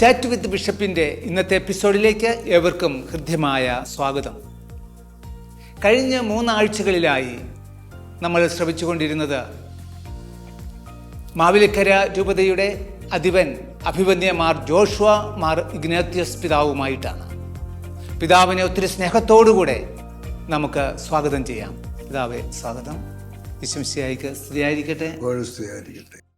Chat with ബിഷപ്പിന്റെ ഇന്നത്തെ എപ്പിസോഡിലേക്ക് ഏവർക്കും ഹൃദ്യമായ സ്വാഗതം. കഴിഞ്ഞ മൂന്നാഴ്ചകളിലായി നമ്മൾ ശ്രമിച്ചുകൊണ്ടിരുന്നത് മാവിലിക്കര രൂപതയുടെ അധിപൻ അഭിപന്യ മാർ ജോഷുവ മാർ ഇഗ്നാത്യസ് പിതാവുമായിട്ടാണ്. പിതാവിനെ ഒത്തിരി സ്നേഹത്തോടുകൂടെ നമുക്ക് സ്വാഗതം ചെയ്യാം. പിതാവെ സ്വാഗതം. വിശംസിയായിക്ക് സ്ത്രീയായിരിക്കട്ടെ കോഴസ്തുയായിരിക്കട്ടെ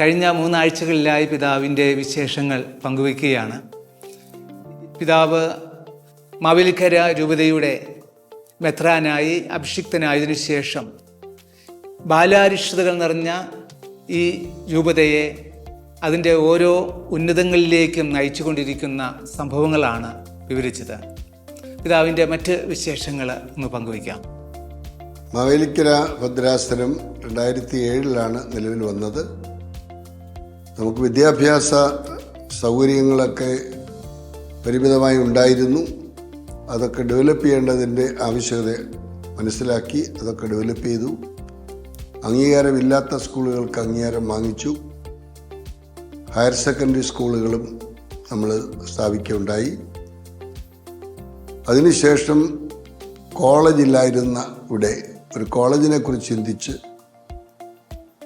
കഴിഞ്ഞ മൂന്നാഴ്ചകളിലായി പിതാവിന്റെ വിശേഷങ്ങൾ പങ്കുവെക്കുകയാണ് പിതാവ് മാവേലിക്കര രൂപതയുടെ മെത്രാനായി അഭിഷിക്തനായതിനു ശേഷം ബാലാരിഷ്ടതകൾ നിറഞ്ഞ ഈ രൂപതയെ അതിന്റെ ഓരോ ഉന്നതങ്ങളിലേക്കും നയിച്ചുകൊണ്ടിരിക്കുന്ന സംഭവങ്ങളാണ് വിവരിച്ചത്. പിതാവിന്റെ മറ്റ് വിശേഷങ്ങൾ ഒന്ന് പങ്കുവയ്ക്കാം. മാവേലിക്കര ഭദ്രാസനം രണ്ടായിരത്തി ഏഴിലാണ് നിലവിൽ വന്നത്. നമുക്ക് വിദ്യാഭ്യാസ സൗകര്യങ്ങളൊക്കെ പരിമിതമായി ഉണ്ടായിരുന്നു. അതൊക്കെ ഡെവലപ്പ് ചെയ്യേണ്ടതിന്റെ ആവശ്യകത മനസ്സിലാക്കി അതൊക്കെ ഡെവലപ്പ് ചെയ്തു. അംഗീകാരമില്ലാത്ത സ്കൂളുകൾക്ക് അംഗീകാരം വാങ്ങിച്ചു. ഹയർ സെക്കൻഡറി സ്കൂളുകളും നമ്മൾ സ്ഥാപിക്കുകയുണ്ടായി. അതിനുശേഷം കോളേജില്ലായിരുന്ന ഇവിടെ ഒരു കോളേജിനെക്കുറിച്ച് ചിന്തിച്ച്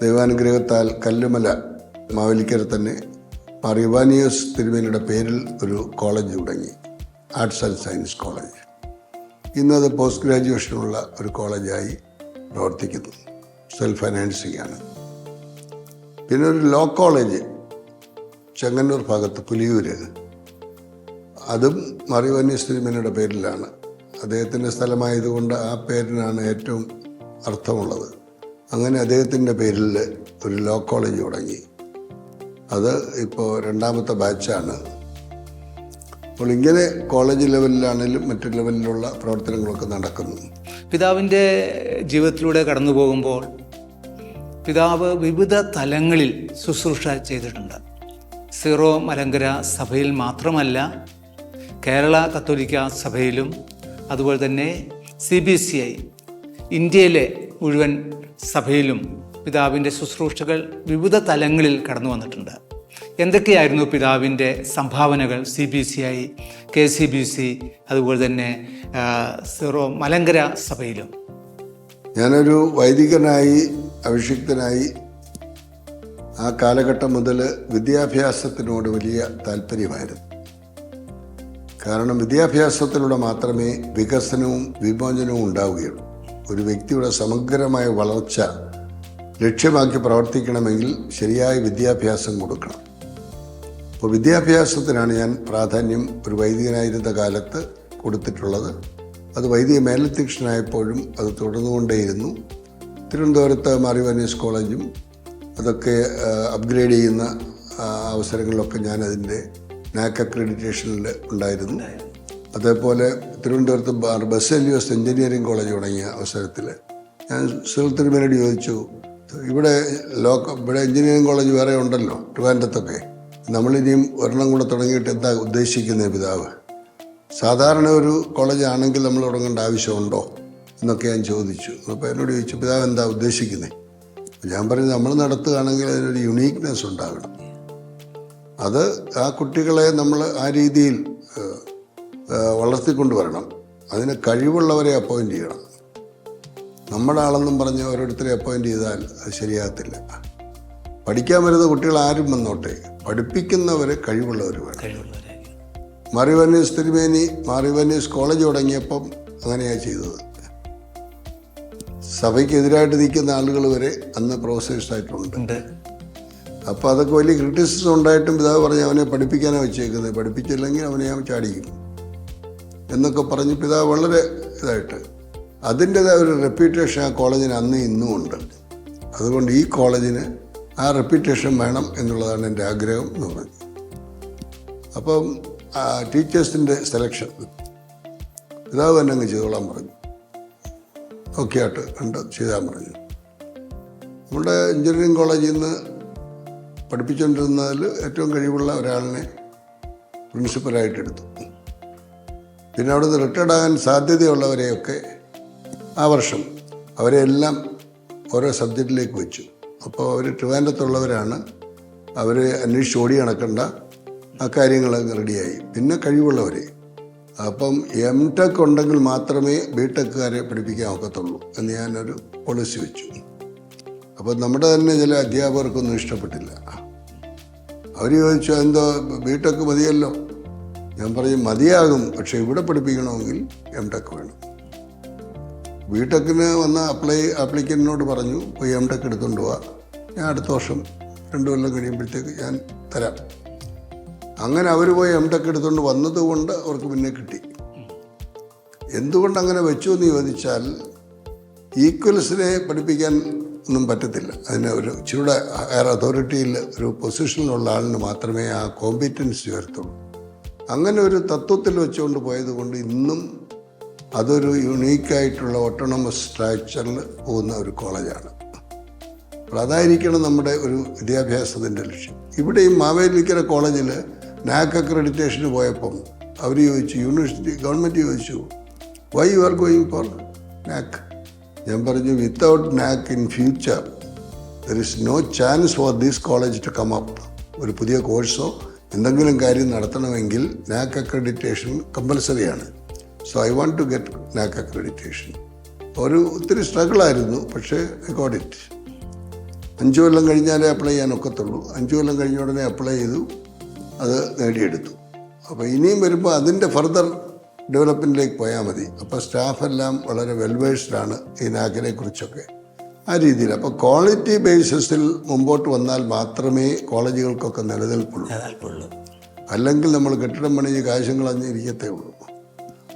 ദൈവാനുഗ്രഹത്താൽ കല്ലുമല മാവേലിക്കര തന്നെ മറിവാനിയോസ് തിരുമേനിയുടെ പേരിൽ ഒരു കോളേജ് തുടങ്ങി. ആർട്സ് ആൻഡ് സയൻസ് കോളേജ് ഇന്നത് പോസ്റ്റ് ഗ്രാജുവേഷനുള്ള ഒരു കോളേജായി പ്രവർത്തിക്കുന്നു. സെൽഫ് ഫൈനാൻസിങ് ആണ്. പിന്നെ ഒരു ലോ കോളേജ് ചെങ്ങന്നൂർ ഭാഗത്ത് പുലിയൂര്. അതും മറിവന്യസ് തിരുമേനിയുടെ പേരിലാണ്. അദ്ദേഹത്തിന്റെ സ്ഥലമായതുകൊണ്ട് ആ പേരിനാണ് ഏറ്റവും അർത്ഥമുള്ളത്. അങ്ങനെ അദ്ദേഹത്തിന്റെ പേരിൽ ഒരു ലോ കോളേജ് തുടങ്ങി. അത് ഇപ്പോൾ രണ്ടാമത്തെ ബാച്ചാണ്. അപ്പോൾ ഇങ്ങനെ കോളേജ് ലെവലിലാണെങ്കിലും മറ്റു ലെവലിലുള്ള പ്രവർത്തനങ്ങളൊക്കെ നടക്കുന്നു. പിതാവിന്റെ ജീവിതത്തിലൂടെ കടന്നു പോകുമ്പോൾ പിതാവ് വിവിധ തലങ്ങളിൽ ശുശ്രൂഷ ചെയ്തിട്ടുണ്ട്. സീറോ മലങ്കര സഭയിൽ മാത്രമല്ല കേരള കത്തോലിക്ക സഭയിലും അതുപോലെ തന്നെ സി ബി സി ഐ ഇന്ത്യയിലെ മുഴുവൻ സഭയിലും പിതാവിന്റെ ശുശ്രൂഷകൾ വിവിധ തലങ്ങളിൽ കടന്നു വന്നിട്ടുണ്ട്. എന്തൊക്കെയായിരുന്നു പിതാവിന്റെ സംഭാവനകൾ? C B C I K C B C അതുപോലെ തന്നെ സിറോ മലങ്കര സഭയിലും. ഞാനൊരു വൈദികനായി അഭിഷിക്തനായി ആ കാലഘട്ടം മുതൽ വിദ്യാഭ്യാസത്തിനോട് വലിയ താല്പര്യമായിരുന്നു. കാരണം വിദ്യാഭ്യാസത്തിലൂടെ മാത്രമേ വികസനവും വിമോചനവും ഉണ്ടാവുകയുള്ളൂ. ഒരു വ്യക്തിയുടെ സമഗ്രമായ വളർച്ച ലക്ഷ്യമാക്കി പ്രവർത്തിക്കണമെങ്കിൽ ശരിയായ വിദ്യാഭ്യാസം കൊടുക്കണം. അപ്പോൾ വിദ്യാഭ്യാസത്തിനാണ് ഞാൻ പ്രാധാന്യം ഒരു വൈദികനായിരുന്ന കാലത്ത് കൊടുത്തിട്ടുള്ളത്. അത് വൈദിക മേലധ്യക്ഷനായപ്പോഴും അത് തുടർന്നുകൊണ്ടേയിരുന്നു. തിരുവനന്തപുരത്ത് മാറിവനീസ് കോളേജും അതൊക്കെ അപ്ഗ്രേഡ് ചെയ്യുന്ന അവസരങ്ങളിലൊക്കെ ഞാൻ അതിന്റെ നാക്ക് അക്രഡിറ്റേഷനിൽ ഉണ്ടായിരുന്നു. അതേപോലെ തിരുവനന്തപുരത്ത് ബസേലിയോസ് എഞ്ചിനീയറിംഗ് കോളേജ് തുടങ്ങിയ അവസരത്തിൽ ഞാൻ സുഹൃത്തിന് തിരുമേനോട് ചോദിച്ചു ഇവിടെ ലോക ഇവിടെ എഞ്ചിനീയറിംഗ് കോളേജ് വേറെ ഉണ്ടല്ലോ ട്രിവാൻഡത്തൊക്കെ നമ്മളിനിയും ഒരെണ്ണം കൂടെ തുടങ്ങിയിട്ട് എന്താ ഉദ്ദേശിക്കുന്നത് പിതാവ്? സാധാരണ ഒരു കോളേജ് ആണെങ്കിൽ നമ്മൾ തുടങ്ങേണ്ട ആവശ്യമുണ്ടോ എന്നൊക്കെ ഞാൻ ചോദിച്ചു. അപ്പോൾ എന്നോട് ചോദിച്ചു പിതാവ് എന്താ ഉദ്ദേശിക്കുന്നത് ഞാൻ പറഞ്ഞു നമ്മൾ നടത്തുകയാണെങ്കിൽ അതിനൊരു യുണീക്നെസ് ഉണ്ടാകണം. അത് ആ കുട്ടികളെ നമ്മൾ ആ രീതിയിൽ വളർത്തിക്കൊണ്ടുവരണം. അതിന് കഴിവുള്ളവരെ അപ്പോയിന്റ് ചെയ്യണം. നമ്മുടെ ആളെന്നും പറഞ്ഞ് ഓരോരുത്തരെ അപ്പോയിന്റ് ചെയ്താൽ അത് ശരിയാകത്തില്ല. പഠിക്കാൻ വരുന്ന കുട്ടികൾ ആരും വന്നോട്ടെ? പഠിപ്പിക്കുന്നവർ കഴിവുള്ളവർ വേണം മാറിവന്യൂസ് തിരുമേനി മാറിവന്യൂസ് കോളേജ് തുടങ്ങിയപ്പം അങ്ങനെയാണ് ചെയ്തത്. സഭയ്ക്കെതിരായിട്ട് നിൽക്കുന്ന ആളുകൾ വരെ അന്ന് പ്രൊഫസേഴ്സ് ആയിട്ടുണ്ട്. അപ്പോൾ അതൊക്കെ വലിയ ക്രിറ്റിസിസം ഉണ്ടായിട്ടും പിതാവ് പറഞ്ഞ് അവനെ പഠിപ്പിക്കാനാണ് വെച്ചേക്കുന്നത്. പഠിപ്പിച്ചില്ലെങ്കിൽ അവനെ ഞാൻ ചാടിക്കും എന്നൊക്കെ പറഞ്ഞ് പിതാവ് വളരെ ഇതായിട്ട് അതിന്റെതായ ഒരു റെപ്യൂട്ടേഷൻ ആ കോളേജിന് അന്ന് ഇന്നും ഉണ്ട്. അതുകൊണ്ട് ഈ കോളേജിന് ആ റെപ്യൂട്ടേഷൻ വേണം എന്നുള്ളതാണ് എന്റെ ആഗ്രഹം എന്ന് പറഞ്ഞു അപ്പം ടീച്ചേഴ്സിന്റെ സെലക്ഷൻ പിതാവ് തന്നെ അങ്ങ് ചെയ്തോളാൻ പറഞ്ഞു. ഓക്കെ ആട്ട് കണ്ട് ചെയ്താൽ പറഞ്ഞു. നമ്മുടെ എഞ്ചിനീയറിംഗ് കോളേജിൽ നിന്ന് പഠിപ്പിച്ചുകൊണ്ടിരുന്നതിൽ ഏറ്റവും കഴിവുള്ള ഒരാളിനെ പ്രിൻസിപ്പലായിട്ട് എടുത്തു. പിന്നെ അവിടുന്ന് റിട്ടയർഡ് ആകാൻ സാധ്യതയുള്ളവരെയൊക്കെ ആ വർഷം അവരെ എല്ലാം ഓരോ സബ്ജക്റ്റിലേക്ക് വെച്ചു. അപ്പോൾ അവർ ട്രിവാൻഡത്തുള്ളവരാണ് അവർ അന്വേഷിച്ച് ഓടി നടക്കേണ്ട. ആ കാര്യങ്ങൾ റെഡിയായി. പിന്നെ കഴിവുള്ളവരെ. അപ്പം എം ടെക് ഉണ്ടെങ്കിൽ മാത്രമേ ബി ടെക്കുകാരെ പഠിപ്പിക്കാൻ ഒക്കത്തുള്ളൂ എന്ന് ഞാനൊരു പോളിസി വെച്ചു. അപ്പോൾ നമ്മുടെ തന്നെ ചില അധ്യാപകർക്കൊന്നും ഇഷ്ടപ്പെട്ടില്ല. അവർ ചോദിച്ചു എന്തോ ബി ടെക് മതിയല്ലോ? ഞാൻ പറഞ്ഞു മതിയാകും. പക്ഷേ ഇവിടെ പഠിപ്പിക്കണമെങ്കിൽ എം ടെക് വേണം. ബി ടെക്കിന് വന്ന അപ്ലൈ ആപ്ലിക്കന്റിനോട് പറഞ്ഞു പോയി എം ടെക് എടുത്തുകൊണ്ട് പോവാ. ഞാൻ അടുത്ത വർഷം രണ്ട് കൊല്ലം കഴിയുമ്പോഴത്തേക്ക് ഞാൻ തരാം. അങ്ങനെ അവർ പോയി എം ടെക് എടുത്തുകൊണ്ട് വന്നതുകൊണ്ട് അവർക്ക് പിന്നെ കിട്ടി. എന്തുകൊണ്ട് അങ്ങനെ വെച്ചു എന്ന് ചോദിച്ചാൽ ഈക്വൽസിനെ പഠിപ്പിക്കാൻ ഒന്നും പറ്റത്തില്ല. അതിന് ഒരു ഇച്ചിരൂടെ ഹയർ അതോറിറ്റിയിൽ ഒരു പൊസിഷനിലുള്ള ആളിന് മാത്രമേ ആ കോമ്പിറ്റൻസി വരത്തുള്ളൂ അങ്ങനെ ഒരു തത്വത്തിൽ വെച്ചുകൊണ്ട് പോയതുകൊണ്ട് ഇന്നും അതൊരു യുണീക്കായിട്ടുള്ള ഓട്ടോണമസ് സ്ട്രാക്ചറിൽ പോകുന്ന ഒരു കോളേജാണ്. അപ്പോൾ അതായിരിക്കണം നമ്മുടെ ഒരു വിദ്യാഭ്യാസത്തിന്റെ ലക്ഷ്യം. ഇവിടെ ഈ മാവേലിക്കര കോളേജിൽ നാക് അക്രഡിറ്റേഷന് പോയപ്പം അവർ ചോദിച്ചു യൂണിവേഴ്സിറ്റി ഗവൺമെന്റ് ചോദിച്ചു why you are going for NAAC ഞാൻ പറഞ്ഞു without NAAC in future there is no chance for these college to come up ഒരു പുതിയ കോഴ്സോ എന്തെങ്കിലും കാര്യം നടത്തണമെങ്കിൽ NAAC accreditation കമ്പൽസറിയാണ് so I want to get NAAC accreditation ഒരു ഒത്തിരി സ്ട്രഗിളായിരുന്നു പക്ഷേ ഐ ഗോട്ട് ഇറ്റ് അഞ്ച് കൊല്ലം കഴിഞ്ഞാലേ അപ്ലൈ ചെയ്യാൻ ഒക്കത്തുള്ളൂ അഞ്ച് കൊല്ലം കഴിഞ്ഞ ഉടനെ അപ്ലൈ ചെയ്തു അത് നേടിയെടുത്തു. അപ്പോൾ ഇനിയും വരുമ്പോൾ അതിന്റെ ഫർദർ ഡെവലപ്മെന്റിലേക്ക് പോയാൽ മതി. അപ്പോൾ സ്റ്റാഫെല്ലാം വളരെ വെൽവേഴ്സ്ഡാണ് ഈ നാക്കിനെ കുറിച്ചൊക്കെ. ആ രീതിയിൽ. അപ്പോൾ ക്വാളിറ്റി ബേസിസിൽ മുമ്പോട്ട് വന്നാൽ മാത്രമേ കോളേജുകൾക്കൊക്കെ നിലനിൽപ്പുള്ളൂ. അല്ലെങ്കിൽ നമ്മൾ കെട്ടിടം പണിഞ്ഞ് കാശും കളഞ്ഞ് ഇരിക്കത്തേ ഉള്ളൂ.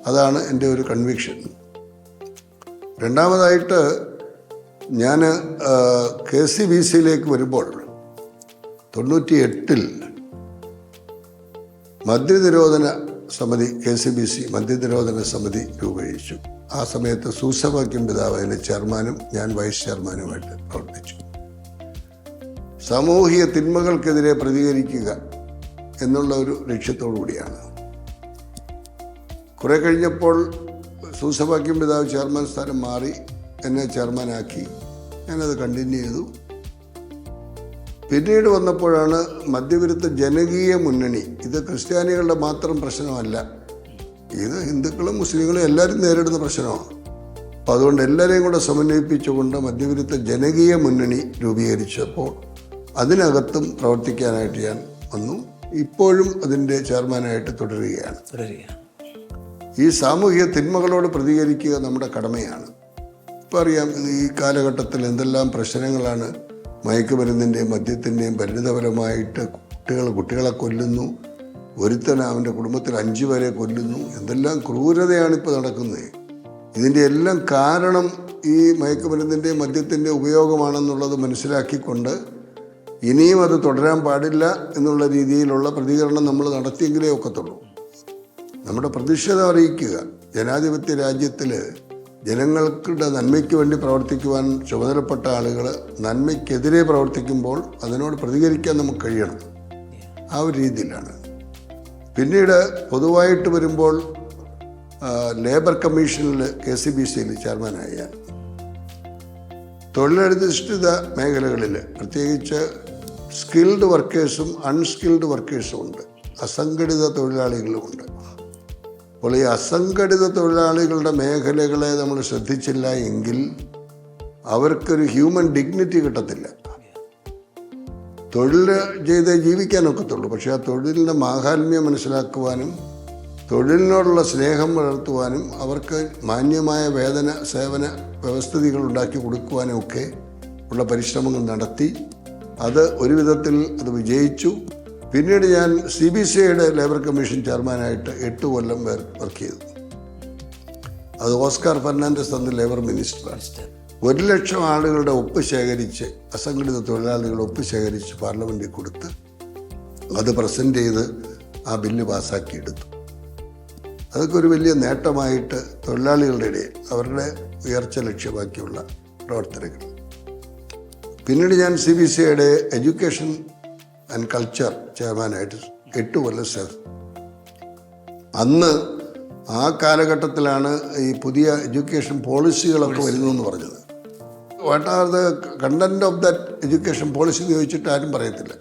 അതാണ് എന്റെ ഒരു കൺവിക്ഷൻ രണ്ടാമതായിട്ട് ഞാൻ കെ സി ബി സിയിലേക്ക് വരുമ്പോൾ തൊണ്ണൂറ്റി എട്ടിൽ മദ്യനിരോധന സമിതി കെ സി ബി സി മദ്യനിരോധന സമിതി രൂപീകരിച്ചു. ആ സമയത്ത് സൂസവാക്യം പിതാവ് അതിന്റെ ചെയർമാനും ഞാൻ വൈസ് ചെയർമാനുമായിട്ട് പ്രവർത്തിച്ചു. സാമൂഹിക തിന്മകൾക്കെതിരെ പ്രതികരിക്കുക എന്നുള്ള ഒരു ലക്ഷ്യത്തോടു കൂടിയാണ് കുറെ കഴിഞ്ഞപ്പോൾ സൂസഭാക്യം പിതാവ് ചെയർമാൻ സ്ഥാനം മാറി എന്നെ ചെയർമാനാക്കി ഞാനത് കണ്ടിന്യൂ ചെയ്തു. പിന്നീട് വന്നപ്പോഴാണ് മധ്യവിരുദ്ധ ജനകീയ മുന്നണി. ഇത് ക്രിസ്ത്യാനികളുടെ മാത്രം പ്രശ്നമല്ല. ഇത് ഹിന്ദുക്കളും മുസ്ലിങ്ങളും എല്ലാവരും നേരിടുന്ന പ്രശ്നമാണ്. അപ്പോൾ അതുകൊണ്ട് എല്ലാവരെയും കൂടെ സമന്വയിപ്പിച്ചുകൊണ്ട് മധ്യവിരുദ്ധ ജനകീയ മുന്നണി രൂപീകരിച്ചപ്പോൾ അതിനകത്തും പ്രവർത്തിക്കാനായിട്ട് ഞാൻ വന്നു. ഇപ്പോഴും അതിന്റെ ചെയർമാനായിട്ട് തുടരുകയാണ്. തുടരുക ഈ സാമൂഹിക തിന്മകളോട് പ്രതികരിക്കുക നമ്മുടെ കടമയാണ്. ഇപ്പം അറിയാം ഈ കാലഘട്ടത്തിൽ എന്തെല്ലാം പ്രശ്നങ്ങളാണ് മയക്കുമരുന്നിന്റെയും മദ്യത്തിന്റെയും പരിണിതപരമായിട്ട് കുട്ടികൾ കുട്ടികളെ കൊല്ലുന്നു. ഒരുത്തൻ അവന്റെ കുടുംബത്തിൽ അഞ്ചു പേരെ കൊല്ലുന്നു. എന്തെല്ലാം ക്രൂരതയാണ് ഇപ്പോൾ നടക്കുന്നത്. ഇതിന്റെ എല്ലാം കാരണം ഈ മയക്കുമരുന്നിന്റെയും മദ്യത്തിന്റെ ഉപയോഗമാണെന്നുള്ളത് മനസ്സിലാക്കിക്കൊണ്ട് ഇനിയും അത് തുടരാൻ പാടില്ല എന്നുള്ള രീതിയിലുള്ള പ്രതികരണം നമ്മൾ നടത്തിയെങ്കിലേ ഒക്കത്തുള്ളൂ. നമ്മുടെ പ്രതിഷേധം അറിയിക്കുക. ജനാധിപത്യ രാജ്യത്തിൽ ജനങ്ങൾക്കുടെ നന്മയ്ക്ക് വേണ്ടി പ്രവർത്തിക്കുവാൻ ചുമതലപ്പെട്ട ആളുകൾ നന്മയ്ക്കെതിരെ പ്രവർത്തിക്കുമ്പോൾ അതിനോട് പ്രതികരിക്കാൻ നമുക്ക് കഴിയണം. ആ ഒരു രീതിയിലാണ്. പിന്നീട് പൊതുവായിട്ട് വരുമ്പോൾ ലേബർ കമ്മീഷനിൽ കെ സി ബി സിയിൽ ചെയർമാനായി തൊഴിലധിഷ്ഠിത മേഖലകളിൽ പ്രത്യേകിച്ച് സ്കിൽഡ് വർക്കേഴ്സും അൺസ്കിൽഡ് വർക്കേഴ്സും ഉണ്ട്. അസംഘടിത തൊഴിലാളികളുമുണ്ട് അപ്പോൾ ഈ അസംഘടിത തൊഴിലാളികളുടെ മേഖലകളെ നമ്മൾ ശ്രദ്ധിച്ചില്ല എങ്കിൽ അവർക്കൊരു ഹ്യൂമൻ ഡിഗ്നിറ്റി കിട്ടത്തില്ല. തൊഴിൽ ചെയ്തേ ജീവിക്കാനൊക്കത്തുള്ളൂ. പക്ഷേ ആ തൊഴിലിന്റെ മാഹാത്മ്യം മനസ്സിലാക്കുവാനും തൊഴിലിനോടുള്ള സ്നേഹം വളർത്തുവാനും അവർക്ക് മാന്യമായ വേതന സേവന വ്യവസ്ഥിതികൾ ഉണ്ടാക്കി കൊടുക്കുവാനും ഒക്കെ ഉള്ള പരിശ്രമങ്ങൾ നടത്തി അത് ഒരു വിധത്തിൽ അത് വിജയിച്ചു. പിന്നീട് ഞാൻ സി ബി സി ഐയുടെ ലേബർ കമ്മീഷൻ ചെയർമാനായിട്ട് എട്ട് കൊല്ലം വർക്ക് ചെയ്തു. അത് ഓസ്കാർ ഫെർണാണ്ടസ് തന്ന ലേബർ മിനിസ്റ്ററാണ് ഒരു ലക്ഷം ആളുകളുടെ ഒപ്പ് ശേഖരിച്ച് അസംഘടിത തൊഴിലാളികളുടെ ഒപ്പ് ശേഖരിച്ച് പാർലമെന്റിൽ കൊടുത്ത് അത് പ്രസന്റ് ചെയ്ത് ആ ബില്ല് പാസ്സാക്കിയെടുത്തു. അതൊക്കെ ഒരു വലിയ നേട്ടമായിട്ട് തൊഴിലാളികളുടെ ഇടയിൽ അവരുടെ ഉയർച്ച ലക്ഷ്യമാക്കിയുള്ള പ്രവർത്തനങ്ങൾ. പിന്നീട് ഞാൻ സി ബി സി ഐയുടെ എഡ്യൂക്കേഷൻ ആൻഡ് കൾച്ചർ ചെയർമാനായിട്ട് എട്ട് കൊല്ലം സേർ അന്ന് ആ കാലഘട്ടത്തിലാണ് ഈ പുതിയ എഡ്യൂക്കേഷൻ പോളിസികളൊക്കെ വരുന്നതെന്ന് പറഞ്ഞത്. What are the content of that education policy എന്ന് ചോദിച്ചിട്ട് ആരും പറയത്തില്ല.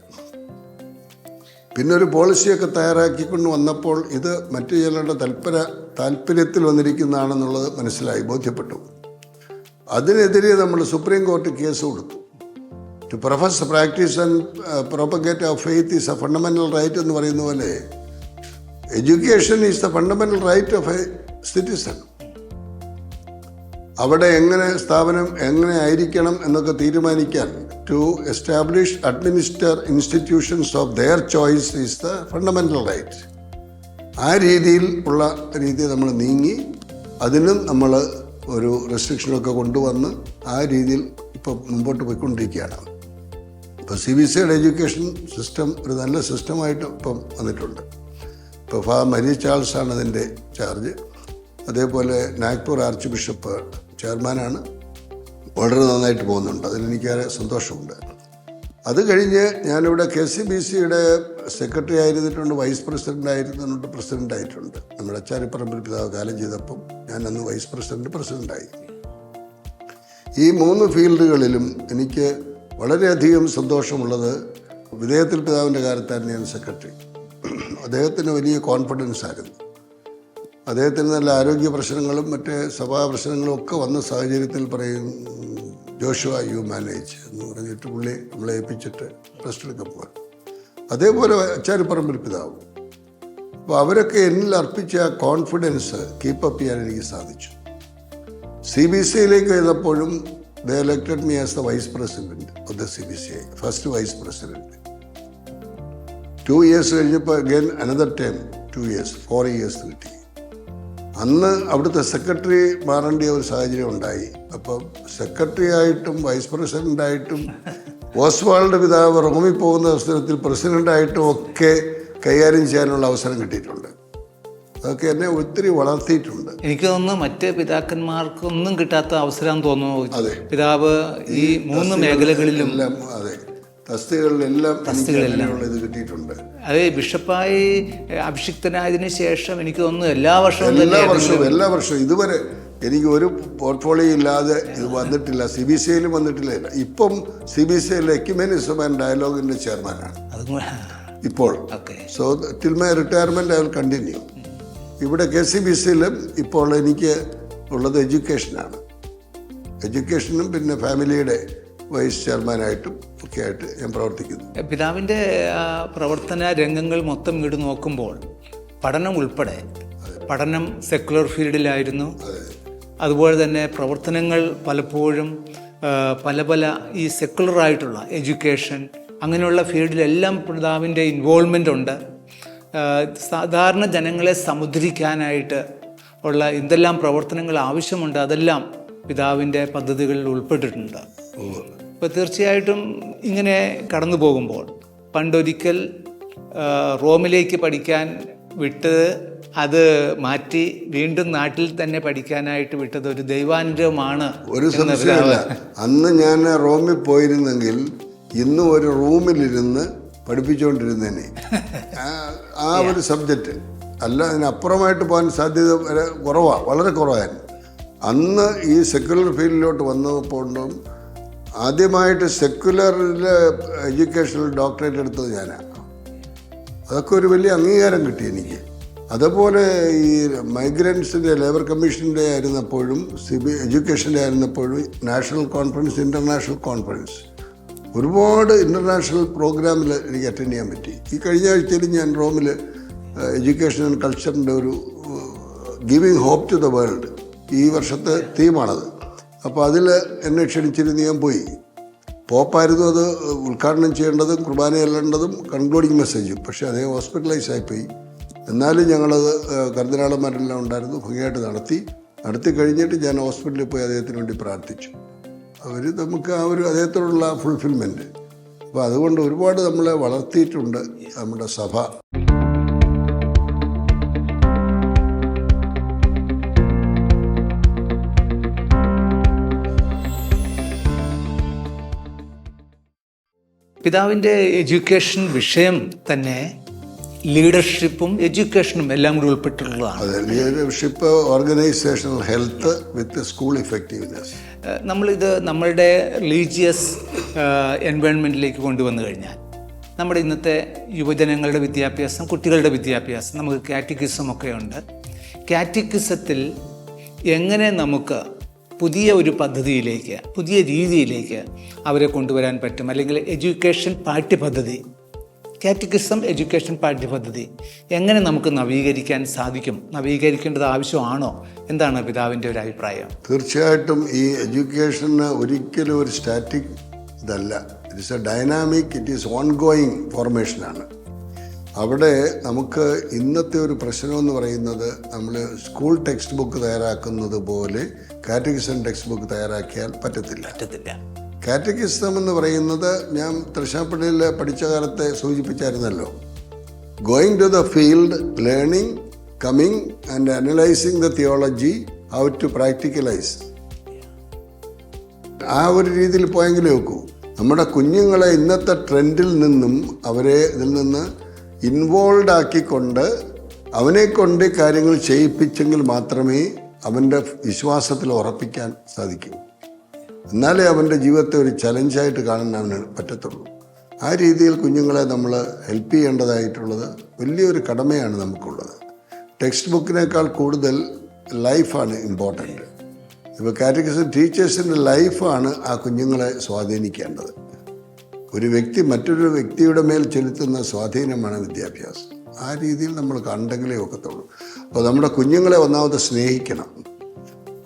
പിന്നെ ഒരു പോളിസിയൊക്കെ തയ്യാറാക്കിക്കൊണ്ട് വന്നപ്പോൾ ഇത് മറ്റു ചിലരുടെ തൽപര താല്പര്യത്തിൽ വന്നിരിക്കുന്നതാണെന്നുള്ളത് മനസ്സിലായി ബോധ്യപ്പെട്ടു. അതിനെതിരെ നമ്മൾ സുപ്രീം കോർട്ട് കേസ് കൊടുത്തു. To profess practise and propagate of faith is a fundamental right എന്ന് പറയുന്ന പോലെ education is the fundamental right of a citizen അവിടെ എങ്ങനെ സ്ഥാപനം എങ്ങനെ ആയിരിക്കണം എന്നൊക്കെ തീരുമാനിക്കാൻ to establish administer institutions of their choice is the fundamental right ആ രീതിയിൽ ഉള്ള രീതി നമ്മൾ നീങ്ങി അതിനും നമ്മൾ ഒരു റെസ്ട്രിക്ഷനൊക്കെ കൊണ്ടുവന്ന് ആ രീതിയിൽ ഇപ്പോൾ മുമ്പോട്ട് പോയിക്കൊണ്ടിരിക്കുകയാണ്. ഇപ്പോൾ സി ബി സിയുടെ എഡ്യൂക്കേഷൻ സിസ്റ്റം ഒരു നല്ല സിസ്റ്റമായിട്ട് ഇപ്പം വന്നിട്ടുണ്ട്. ഇപ്പോൾ ഫാ മരി ചാൾസ് ആണ് അതിന്റെ ചാർജ്. അതേപോലെ നാഗ്പൂർ ആർച്ച് ബിഷപ്പ് ചെയർമാനാണ്. വളരെ നന്നായിട്ട് പോകുന്നുണ്ട്. അതിലെനിക്കേറെ സന്തോഷമുണ്ട്. അത് കഴിഞ്ഞ് ഞാനിവിടെ കെ സി ബി സിയുടെ സെക്രട്ടറി ആയിരുന്നിട്ടുണ്ട് വൈസ് പ്രസിഡന്റ് ആയിരുന്നിട്ടുണ്ട് പ്രസിഡന്റ് ആയിട്ടുണ്ട്. നമ്മുടെ അച്ചാരിപ്പറമ്പിൽ പിതാവ് കാലം ചെയ്തപ്പം ഞാൻ അന്ന് വൈസ് പ്രസിഡന്റ് പ്രസിഡന്റായി ഈ മൂന്ന് ഫീൽഡുകളിലും എനിക്ക് വളരെയധികം സന്തോഷമുള്ളത് വിധേയത്തിൽ പിതാവിന്റെ കാലത്തായിരുന്നു ഞാൻ സെക്രട്ടറി. അദ്ദേഹത്തിന് വലിയ കോൺഫിഡൻസ് ആയിരുന്നു. അദ്ദേഹത്തിന് നല്ല ആരോഗ്യ പ്രശ്നങ്ങളും മറ്റ് സഭാ പ്രശ്നങ്ങളും ഒക്കെ വന്ന സാഹചര്യത്തിൽ പറയും ജോഷുവ യു മാനേജ് എന്ന് പറഞ്ഞിട്ട് പുള്ളി നമ്മളെ ഏൽപ്പിച്ചിട്ട് റെസ്റ്റ് എടുക്കാൻ പോകാൻ അതേപോലെ അച്ചാരിപ്പറമ്പിൽ പിതാവ്. അപ്പോൾ അവരൊക്കെ എന്നിൽ അർപ്പിച്ച കോൺഫിഡൻസ് കീപ്പപ്പ് ചെയ്യാൻ എനിക്ക് സാധിച്ചു. സി ബി എസ് സിയിലേക്ക് ചെയ്തപ്പോഴും as the vice president of the C B C I first vice president two years കഴിഞ്ഞപ്പോൾ again another time two years four years കിട്ടി അന്ന് അവിടുത്തെ സെക്രട്ടറി മാറേണ്ടിയ ഒരു സാഹചര്യം ഉണ്ടായി. അപ്പം സെക്രട്ടറി ആയിട്ടും വൈസ് പ്രസിഡന്റായിട്ടും ഓസ്വാൾഡ് പിതാവ് റോമിൽ പോകുന്ന അവസരത്തിൽ പ്രസിഡന്റായിട്ടും ഒക്കെ കൈകാര്യം ചെയ്യാനുള്ള അവസരം കിട്ടിയിട്ടുണ്ട്. അതൊക്കെ എന്നെ ഒത്തിരി വളർത്തിയിട്ടുണ്ട്. എനിക്ക് തോന്നുന്നു മറ്റ് പിതാക്കന്മാർക്കൊന്നും കിട്ടാത്ത അവസരം തോന്നുന്നു അതെ. പിതാവ് ഈ മൂന്ന് മേഖലകളിലും. അതെ. തസ്തികളിലെല്ലാം തസ്തികളിലെല്ലാം ഇത് കിട്ടിയിട്ടുണ്ട്. അതെ ബിഷപ്പായി അഭിഷിക്തനായതിനു ശേഷം എനിക്ക് തോന്നുന്നു എല്ലാ വർഷവും എല്ലാ വർഷവും എല്ലാ വർഷവും. ഇതുവരെ എനിക്ക് ഒരു പോർട്ട്ഫോളിയോ ഇല്ലാതെ ഇത് വന്നിട്ടില്ല. സി ബി സി ഐയിലും വന്നിട്ടില്ല. ഇപ്പം സി ബി സി ഐയിലെ എക്യുമെനിസം ആൻഡ് ഡയലോഗിന്റെ ചെയർമാനാണ് ഇപ്പോൾ. Okay so till my retirement I will continue ഇവിടെ കെ സി ബി സിയിലും ഇപ്പോൾ എനിക്ക് ഉള്ളത് എഡ്യൂക്കേഷനാണ്. എഡ്യൂക്കേഷനും പിന്നെ ഫാമിലിയുടെ വൈസ് ചെയർമാനായിട്ടും ഒക്കെ ആയിട്ട് ഞാൻ പ്രവർത്തിക്കുന്നു. പിതാവിന്റെ പ്രവർത്തന രംഗങ്ങൾ മൊത്തം വീട് നോക്കുമ്പോൾ പഠനം ഉൾപ്പെടെ പഠനം സെക്കുലർ ഫീൽഡിലായിരുന്നു അതുപോലെ തന്നെ പ്രവർത്തനങ്ങൾ പലപ്പോഴും പല പല ഈ സെക്കുലറായിട്ടുള്ള എഡ്യൂക്കേഷൻ അങ്ങനെയുള്ള ഫീൽഡിലെല്ലാം പിതാവിന്റെ ഇൻവോൾവ്മെന്റ് ഉണ്ട്. സാധാരണ ജനങ്ങളെ സമുദ്രിക്കാനായിട്ട് ഉള്ള എന്തെല്ലാം പ്രവർത്തനങ്ങൾ ആവശ്യമുണ്ട് അതെല്ലാം പിതാവിന്റെ പദ്ധതികളിൽ ഉൾപ്പെട്ടിട്ടുണ്ട്. ഇപ്പോൾ തീർച്ചയായിട്ടും ഇങ്ങനെ കടന്നു പോകുമ്പോൾ പണ്ടൊരിക്കൽ റോമിലേക്ക് പഠിക്കാൻ വിട്ട് അത് മാറ്റി വീണ്ടും നാട്ടിൽ തന്നെ പഠിക്കാനായിട്ട് വിട്ടത് ഒരു ദൈവാനുഗ്രഹമാണ് ഒരു സംശയമില്ല അന്ന് ഞാൻ റോമിൽ പോയിരുന്നെങ്കിൽ ഇന്നും ഒരു റൂമിലിരുന്ന് പഠിപ്പിച്ചുകൊണ്ടിരുന്നേനെ. ആ- ആ ഒരു സബ്ജക്റ്റ്. അല്ല അതിനപ്പുറമായിട്ട് പോകാൻ സാധ്യത വരെ കുറവാണ് വളരെ കുറവായിരുന്നു. അന്ന് ഈ സെക്യുലർ ഫീൽഡിലോട്ട് വന്നപ്പോഴും ആദ്യമായിട്ട് സെക്യുലറിൽ എഡ്യൂക്കേഷണൽ ഡോക്ടറേറ്റ് എടുത്തത് ഞാനാണ് അതൊക്കെ ഒരു വലിയ അംഗീകാരം കിട്ടി എനിക്ക്. അതുപോലെ ഈ മൈഗ്രൻസിന്റെ ലേബർ കമ്മീഷന്റെ ആയിരുന്നപ്പോഴും സി ബി എഡ്യൂക്കേഷന്റെ ആയിരുന്നപ്പോഴും നാഷണൽ കോൺഫറൻസ് ഇന്റർനാഷണൽ കോൺഫറൻസ് ഒരുപാട് ഇന്റർനാഷണൽ പ്രോഗ്രാമിൽ എനിക്ക് അറ്റൻഡ് ചെയ്യാൻ പറ്റി. ഈ കഴിഞ്ഞ ആഴ്ചയിൽ ഞാൻ റോമിൽ എഡ്യൂക്കേഷൻ ആൻഡ് കൾച്ചറിന്റെ ഒരു giving hope to the world ഈ വർഷത്തെ തീമാണത് അപ്പോൾ അതിൽ എന്നെ ക്ഷണിച്ചിരുന്ന് ഞാൻ പോയി. പോപ്പായിരുന്നു അത് ഉദ്ഘാടനം ചെയ്യേണ്ടതും കുർബാന ചെല്ലേണ്ടതും കൺക്ലൂഡിങ് മെസ്സേജ് പക്ഷേ അദ്ദേഹം ഹോസ്പിറ്റലൈസ് ആയിപ്പോയി. എന്നാലും ഞങ്ങളത് കർദിനാളന്മാരെല്ലാം ഉണ്ടായിരുന്നു ഭംഗിയായിട്ട് നടത്തി. നടത്തി കഴിഞ്ഞിട്ട് ഞാൻ ഹോസ്പിറ്റലിൽ പോയി അദ്ദേഹത്തിന് വേണ്ടി പ്രാർത്ഥിച്ചു. അവർ നമുക്ക് ആ ഒരു അദ്ദേഹത്തോടുള്ള ഫുൾഫിൽമെന്റ് അപ്പോൾ അതുകൊണ്ട് ഒരുപാട് നമ്മളെ വളർത്തിയിട്ടുണ്ട് നമ്മുടെ സഭ. പിതാവിന്റെ എഡ്യൂക്കേഷൻ വിഷയം തന്നെ ലീഡർഷിപ്പും എഡ്യൂക്കേഷനും എല്ലാം കൂടി ഉൾപ്പെട്ടിട്ടുള്ളതാണ്. Leadership organisational health with school effectiveness. നമ്മളിത് നമ്മളുടെ റിലീജിയസ് എൻവയോൺമെന്റിലേക്ക് കൊണ്ടുവന്നു കഴിഞ്ഞാൽ നമ്മുടെ ഇന്നത്തെ യുവജനങ്ങളുടെ വിദ്യാഭ്യാസം കുട്ടികളുടെ വിദ്യാഭ്യാസം നമുക്ക് കാറ്റിക്കിസം ഒക്കെ ഉണ്ട്. കാറ്റിക്കിസത്തിൽ എങ്ങനെ നമുക്ക് പുതിയ ഒരു പദ്ധതിയിലേക്ക് പുതിയ രീതിയിലേക്ക് അവരെ കൊണ്ടുവരാൻ പറ്റും? അല്ലെങ്കിൽ എഡ്യൂക്കേഷൻ പാഠ്യപദ്ധതി കാറ്റഗിസം എഡ്യൂക്കേഷൻ പാഠ്യപദ്ധതി എങ്ങനെ നമുക്ക് നവീകരിക്കാൻ സാധിക്കും? നവീകരിക്കേണ്ടത് ആവശ്യമാണോ? എന്താണ് പിതാവിന്റെ ഒരു അഭിപ്രായം? തീർച്ചയായിട്ടും ഈ എഡ്യൂക്കേഷന് ഒരിക്കലും ഒരു സ്റ്റാറ്റിക് ഇതല്ല. It's a dynamic it is ongoing ഫോർമേഷനാണ് അവിടെ നമുക്ക് ഇന്നത്തെ ഒരു പ്രശ്നമെന്ന് പറയുന്നത് നമ്മൾ സ്കൂൾ ടെക്സ്റ്റ് ബുക്ക് തയ്യാറാക്കുന്നത് പോലെ കാറ്റഗിസൺ ടെക്സ്റ്റ് ബുക്ക് തയ്യാറാക്കിയാൽ പറ്റത്തില്ല. പറ്റത്തില്ല. കാറ്റഗിസം എന്ന് പറയുന്നത് ഞാൻ തൃശ്ശാപ്പള്ളിയിൽ പഠിച്ച കാലത്തെ സൂചിപ്പിച്ചായിരുന്നല്ലോ. Going to the field learning coming and analysing the theology how to practicalise ആ ഒരു രീതിയിൽ പോയെങ്കിലേ നോക്കൂ നമ്മുടെ കുഞ്ഞുങ്ങളെ ഇന്നത്തെ ട്രെൻഡിൽ നിന്നും അവരെ ഇതിൽ നിന്ന് ഇൻവോൾവ് ആക്കിക്കൊണ്ട് അവനെ കൊണ്ട് കാര്യങ്ങൾ ചെയ്യിപ്പിച്ചെങ്കിൽ മാത്രമേ അവന്റെ വിശ്വാസത്തിൽ ഉറപ്പിക്കാൻ സാധിക്കൂ. എന്നാലേ അവന്റെ ജീവിതത്തെ ഒരു ചലഞ്ചായിട്ട് കാണാൻ അവന് പറ്റത്തുള്ളൂ. ആ രീതിയിൽ കുഞ്ഞുങ്ങളെ നമ്മൾ ഹെൽപ്പ് ചെയ്യേണ്ടതായിട്ടുള്ളത് വലിയൊരു കടമയാണ് നമുക്കുള്ളത്. ടെക്സ്റ്റ് ബുക്കിനേക്കാൾ കൂടുതൽ ലൈഫാണ് ഇമ്പോർട്ടന്റ്. ഇപ്പോൾ കാറ്റഗറിസം ടീച്ചേഴ്സിന്റെ ലൈഫാണ് ആ കുഞ്ഞുങ്ങളെ സ്വാധീനിക്കേണ്ടത്. ഒരു വ്യക്തി മറ്റൊരു വ്യക്തിയുടെ മേൽ ചെലുത്തുന്ന സ്വാധീനമാണ് വിദ്യാഭ്യാസം. ആ രീതിയിൽ നമ്മൾ കണ്ടെങ്കിലേ ഒക്കത്തുള്ളൂ. അപ്പോൾ നമ്മുടെ കുഞ്ഞുങ്ങളെ ഒന്നാമത് സ്നേഹിക്കണം.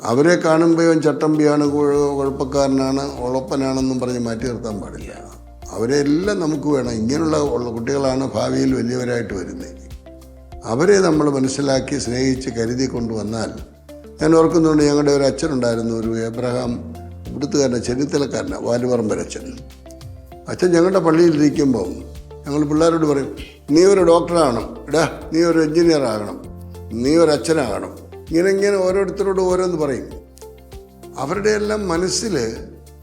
അവരെ കാണുമ്പോഴും ചട്ടമ്പിയാണ് കുഴ- കുഴപ്പക്കാരനാണ് ഉളപ്പനാണെന്നും പറഞ്ഞ് മാറ്റി നിർത്താൻ പാടില്ല. അവരെ എല്ലാം നമുക്ക് വേണം. ഇങ്ങനെയുള്ള കുട്ടികളാണ് ഭാവിയിൽ വലിയവരായിട്ട് വരുന്നത്. അവരെ നമ്മൾ മനസ്സിലാക്കി സ്നേഹിച്ച് കരുതി കൊണ്ടുവന്നാൽ ഞാൻ ഓർക്കുന്നുണ്ട് ഞങ്ങളുടെ ഒരു അച്ഛനുണ്ടായിരുന്നു ഒരു എബ്രഹാം ഇവിടുത്തുകാരന്റെ ചെന്നിത്തലക്കാരനെ വാലുപറമ്പരച്ഛൻ അച്ഛൻ. ഞങ്ങളുടെ പള്ളിയിലിരിക്കുമ്പോൾ ഞങ്ങൾ പിള്ളേരോട് പറയും നീ ഒരു ഡോക്ടറാകണം. ഇടാ നീ ഒരു എഞ്ചിനീയർ ആകണം നീ ഒരു അച്ഛനാകണം. ഇങ്ങനെ ഇങ്ങനെ ഓരോരുത്തരോട് ഓരോന്ന് പറയും. അവരുടെ എല്ലാം മനസ്സിൽ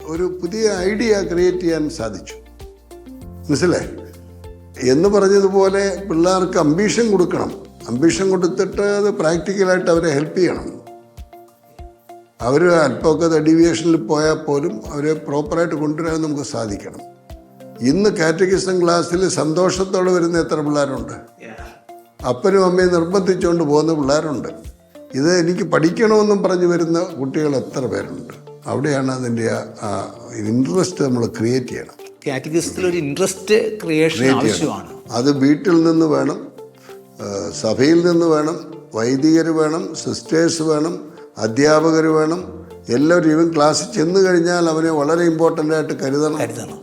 ഒരു പുതിയ ഐഡിയ ക്രിയേറ്റ് ചെയ്യാൻ സാധിച്ചു. മനസ്സിലെ എന്ന് പറഞ്ഞതുപോലെ പിള്ളേർക്ക് അംബീഷൻ കൊടുക്കണം. അംബീഷൻ കൊടുത്തിട്ട് അത് പ്രാക്ടിക്കലായിട്ട് അവരെ ഹെൽപ്പ് ചെയ്യണം. അവർ അല്പമൊക്കെ ഡീവിയേഷനിൽ പോയാൽ പോലും അവരെ പ്രോപ്പറായിട്ട് കൊണ്ടുവരാൻ നമുക്ക് സാധിക്കണം. ഇന്ന് കാറ്റഗിസം ക്ലാസ്സിൽ സന്തോഷത്തോടെ വരുന്ന എത്ര പിള്ളേരുണ്ട്? അപ്പനും അമ്മയും നിർബന്ധിച്ചുകൊണ്ട് പോകുന്ന പിള്ളേരുണ്ട്. ഇത് എനിക്ക് പഠിക്കണമെന്നും പറഞ്ഞു വരുന്ന കുട്ടികൾ എത്ര പേരുണ്ട്? അവിടെയാണ് അതിന്റെ ആ ഇൻട്രസ്റ്റ് നമ്മൾ ക്രിയേറ്റ് ചെയ്യണം. ഒരു ഇൻട്രസ്റ്റ് ക്രിയേഷൻ ആവശ്യമാണ്. അത് വീട്ടിൽ നിന്ന് വേണം സഭയിൽ നിന്ന് വേണം വൈദികർ വേണം സിസ്റ്റേഴ്സ് വേണം അധ്യാപകർ വേണം എല്ലാവരും ഇവൻ ക്ലാസ്സിൽ ചെന്ന് കഴിഞ്ഞാൽ അവനെ വളരെ ഇമ്പോർട്ടന്റ് ആയിട്ട് കരുതണം. കരുതണം.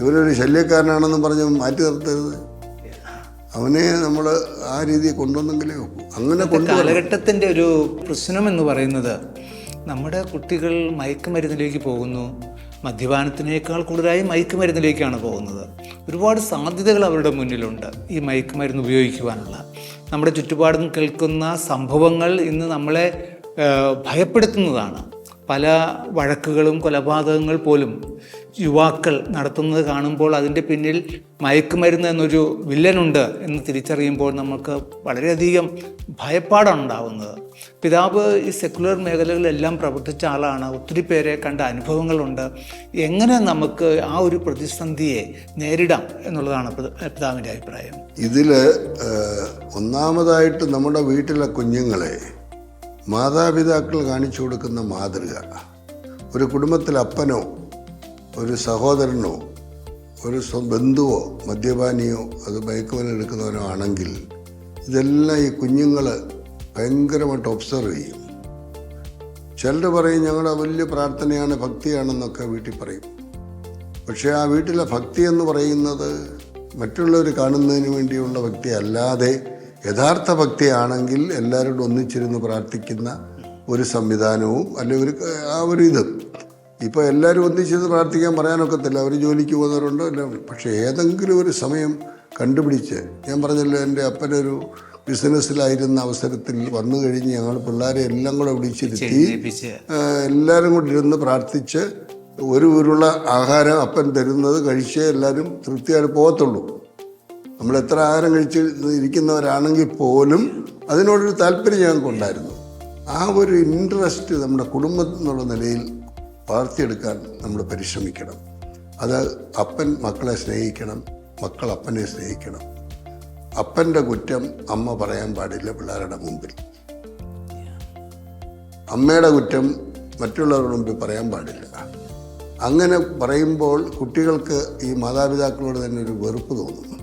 ഇവനൊരു ശല്യക്കാരനാണെന്നും പറഞ്ഞ് മാറ്റി നിർത്തരുത്. അവനെ നമ്മൾ ആ രീതിയിൽ കൊണ്ടുവന്നെങ്കിലേ അങ്ങനെ കാലഘട്ടത്തിന്റെ ഒരു പ്രശ്നം എന്ന് പറയുന്നത് നമ്മുടെ കുട്ടികൾ മയക്കുമരുന്നിലേക്ക് പോകുന്നു. മദ്യപാനത്തിനേക്കാൾ കൂടുതലായി മയക്കുമരുന്നിലേക്കാണ് പോകുന്നത്. ഒരുപാട് സാധ്യതകൾ അവരുടെ മുന്നിലുണ്ട് ഈ മയക്കുമരുന്ന് ഉപയോഗിക്കുവാനുള്ള. നമ്മുടെ ചുറ്റുപാടും കേൾക്കുന്ന സംഭവങ്ങൾ ഇന്ന് നമ്മളെ ഭയപ്പെടുത്തുന്നതാണ്. പല വഴക്കുകളും കൊലപാതകങ്ങൾ പോലും യുവാക്കൾ നടത്തുന്നത് കാണുമ്പോൾ അതിന്റെ പിന്നിൽ മയക്കുമരുന്ന് എന്നൊരു വില്ലനുണ്ട് എന്ന് തിരിച്ചറിയുമ്പോൾ നമുക്ക് വളരെയധികം ഭയപ്പാടാണ് ഉണ്ടാവുന്നത് പിതാവ് ഈ സെക്കുലർ മേഖലകളിലെല്ലാം പ്രവർത്തിച്ച ആളാണ്. ഒത്തിരി പേരെ കണ്ട അനുഭവങ്ങളുണ്ട്. എങ്ങനെ നമുക്ക് ആ ഒരു പ്രതിസന്ധിയെ നേരിടാം എന്നുള്ളതാണ് പിത- പിതാവിന്റെ അഭിപ്രായം. ഇതിൽ ഒന്നാമതായിട്ട് നമ്മുടെ വീട്ടിലെ കുഞ്ഞുങ്ങളെ മാതാപിതാക്കൾ കാണിച്ചു കൊടുക്കുന്ന മാതൃക. ഒരു കുടുംബത്തിൽ അപ്പനോ ഒരു സഹോദരനോ ഒരു ബന്ധുവോ മദ്യപാനിയോ അത് മയക്കുമരുന്ന് എടുക്കുന്നവനോ ആണെങ്കിൽ ഇതെല്ലാം ഈ കുഞ്ഞുങ്ങൾ ഭയങ്കരമായിട്ട് ഒബ്സർവ് ചെയ്യും. ചിലർ പറയും ഞങ്ങളുടെ വലിയ പ്രാർത്ഥനയാണ് ഭക്തിയാണെന്നൊക്കെ വീട്ടിൽ പറയും. പക്ഷേ ആ വീട്ടിലെ ഭക്തി എന്ന് പറയുന്നത് മറ്റുള്ളവർ കാണുന്നതിന് വേണ്ടിയുള്ള ഭക്തി അല്ലാതെ യഥാർത്ഥ ഭക്തിയാണെങ്കിൽ എല്ലാവരോടും ഒന്നിച്ചിരുന്ന് പ്രാർത്ഥിക്കുന്ന ഒരു സംവിധാനവും അല്ലെങ്കിൽ ഒരു ആ ഒരു ഇത്. ഇപ്പോൾ എല്ലാവരും ഒന്നിച്ചിരുന്ന് പ്രാർത്ഥിക്കാൻ പറയാനൊക്കത്തില്ല. അവർ ജോലിക്ക് പോകുന്നവരുണ്ട് എല്ലാം. പക്ഷേ ഏതെങ്കിലും ഒരു സമയം കണ്ടുപിടിച്ച് ഞാൻ പറഞ്ഞല്ലോ എന്റെ അപ്പനൊരു ബിസിനസ്സിലായിരുന്ന അവസരത്തിൽ വന്നു കഴിഞ്ഞ് ഞങ്ങൾ പിള്ളേരെ എല്ലാം കൂടെ വിളിച്ചിരുത്തി എല്ലാവരും കൂടി ഇരുന്ന് പ്രാർത്ഥിച്ച് ഒരു ഉരുള ആഹാരം അപ്പൻ തരുന്നത് കഴിച്ചേ എല്ലാവരും തൃപ്തിയായിട്ട് പോകത്തുള്ളൂ. നമ്മൾ എത്ര ആഹാരം കഴിച്ച് ഇരിക്കുന്നവരാണെങ്കിൽ പോലും അതിനോടൊരു താല്പര്യം ഞങ്ങൾക്കുണ്ടായിരുന്നു ആ ഒരു ഇൻട്രസ്റ്റ് നമ്മുടെ കുടുംബത്തിൽ നിന്നുള്ള നിലയിൽ വളർത്തിയെടുക്കാൻ നമ്മൾ പരിശ്രമിക്കണം. അത് അപ്പൻ മക്കളെ സ്നേഹിക്കണം മക്കൾ അപ്പനെ സ്നേഹിക്കണം. അപ്പന്റെ കുറ്റം അമ്മ പറയാൻ പാടില്ല പിള്ളേരുടെ മുമ്പിൽ. അമ്മയുടെ കുറ്റം മറ്റുള്ളവരുടെ മുമ്പിൽ പറയാൻ പാടില്ല. അങ്ങനെ പറയുമ്പോൾ കുട്ടികൾക്ക് ഈ മാതാപിതാക്കളോട് തന്നെ ഒരു വെറുപ്പ് തോന്നുന്നു